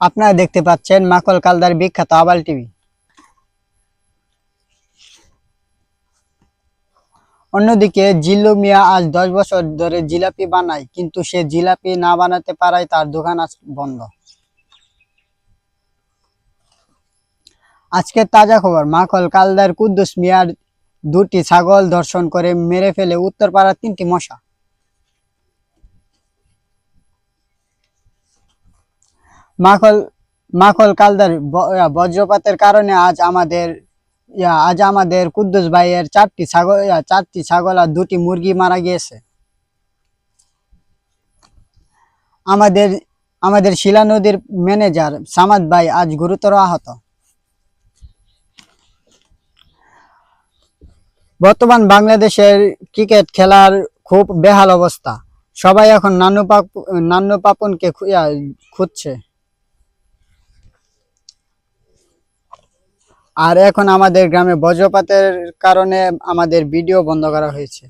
আপনারা দেখতে পাচ্ছেন মাকল কালদার বিখ্যাত আবাল টিভি। অন্যদিকে জিল্লু মিয়া আজ দশ বছর ধরে জিলাপি বানায়, কিন্তু সে জিলাপি না বানাতে পারায় তার দোকান আজ বন্ধ। আজকের তাজা খবর মাখল কালদার কুদ্দুস মিয়ার দুটি ছাগল ধর্ষণ করে মেরে ফেলে উত্তরপাড়ার তিনটি মশা। মাখল মাখল কালদার বজ্রপাতের কারণে আজ আমাদের আজ আমাদের কুদ্দুস ভাইয়ের চারটি ছাগল চারটি ছাগল আর দুটি মুরগি মারা গিয়েছে। আমাদের আমাদের শিলা নদীর ম্যানেজার সামাদ ভাই আজ গুরুতর আহত। বর্তমান বাংলাদেশের ক্রিকেট খেলার খুব বেহাল অবস্থা। সবাই এখন নানু পাপ, নানু পাপনকে খুঁজছে। আর এখন আমাদের গ্রামে বজ্রপাতের কারণে আমাদের ভিডিও বন্ধ করা হয়েছে।